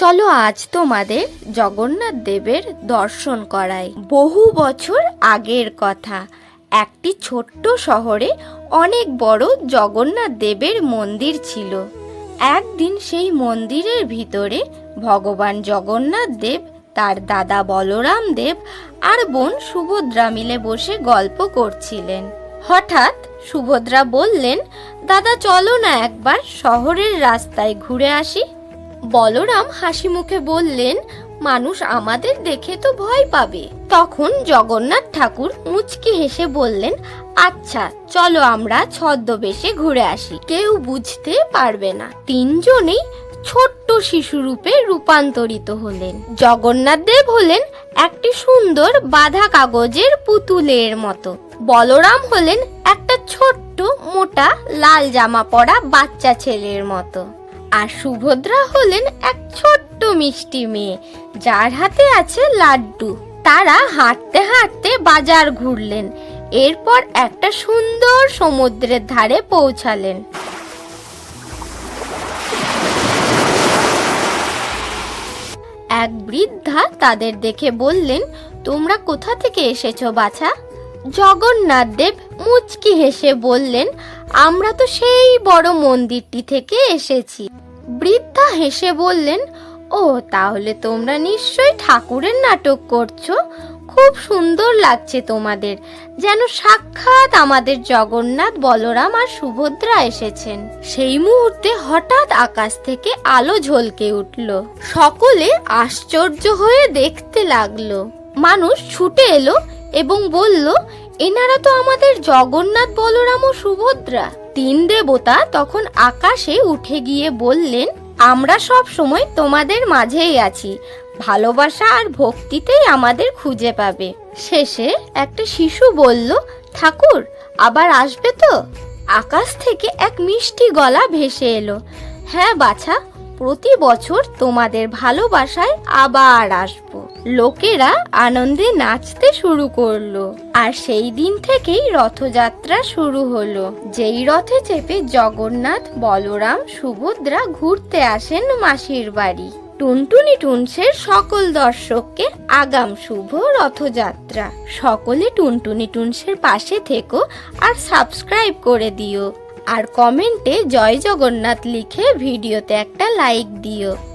চলো আজ তোমাদের জগন্নাথ দেবের দর্শন করাই। বহু বছর আগের কথা। একটি ছোট্ট শহরে অনেক বড় জগন্নাথ দেবের মন্দির ছিল। একদিন সেই মন্দিরের ভিতরে ভগবান জগন্নাথ দেব, তার দাদা বলরাম দেব আর বোন সুভদ্রা মিলে বসে গল্প করছিলেন। হঠাৎ সুভদ্রা বললেন, দাদা চলো না একবার শহরের রাস্তায় ঘুরে আসি। বলরাম হাসি মুখে বললেন, মানুষ আমাদের দেখে তো ভয় পাবে। তখন জগন্নাথ ঠাকুর মুচকি হেসে বললেন আচ্ছা চলো আমরা ছদ্মবেশে ঘুরে আসি। কেউ বুঝতে পারবে না। তিনজনেই ছোট্ট শিশুরূপে রূপান্তরিত হলেন। জগন্নাথ দেব হলেন একটি সুন্দর বাঁধা কাগজের পুতুলের মতো। বলরাম হলেন ছোট্ট, মোটা, লাল জামা পরা বাচ্চা ছেলের মতো। আর সুভদ্রা হলেন এক ছোট্ট মিষ্টি মেয়ে, যার হাতে আছে লাড্ডু। তারা হাঁটতে হাঁটতে বাজার ঘুরলেন। এরপর একটা সুন্দর সমুদ্রের ধারে পৌঁছালেন। এক বৃদ্ধা তাদের দেখে বললেন, তোমরা কোথা থেকে এসেছ বাছা? জগন্নাথ দেব মুচকি হেসে বললেন, আমরা তো সেই বড় মন্দিরটি থেকে এসেছি। বৃদ্ধা হেসে বললেন, ও, তাহলে তোমরা নিশ্চয়ই ঠাকুরের নাটক করছ। খুব সুন্দর লাগছে তোমাদের, যেন সাক্ষাৎ আমাদের জগন্নাথ, বলরাম আর সুভদ্রা এসেছেন। সেই মুহূর্তে হঠাৎ আকাশ থেকে আলো ঝলকে উঠল। সকলে আশ্চর্য হয়ে দেখতে লাগল। মানুষ ছুটে এলো এবং বলল, এনারা তো আমাদের জগন্নাথ বলরাম ও সুভদ্রা। তিন দেবতা তখন আকাশে উঠে গিয়ে বললেন, আমরা সব সময় তোমাদের মাঝেই আছি। ভালোবাসা আর ভক্তিতেই আমাদের খুঁজে পাবে। শেষে একটা শিশু বলল, ঠাকুর, আবার আসবে তো? আকাশ থেকে এক মিষ্টি গলা ভেসে এলো হ্যাঁ বাছা, প্রতি বছর তোমাদের ভালোবাসায় আবার আসব। লোকেরা আনন্দে নাচতে শুরু করল। আর সেই দিন থেকেই রথযাত্রা শুরু হলো। যেই রথে চেপে জগন্নাথ, বলরাম, সুভদ্রা ঘুরতে আসেন মাসির বাড়ি। টুনটুনি টুনসের সকল দর্শককে আগাম শুভ রথযাত্রা। সকলে টুনটুনি টুনসের পাশে থেকো আর সাবস্ক্রাইব করে দিও। আর কমেন্টে জয় জগন্নাথ লিখে ভিডিওতে একটা লাইক দিও।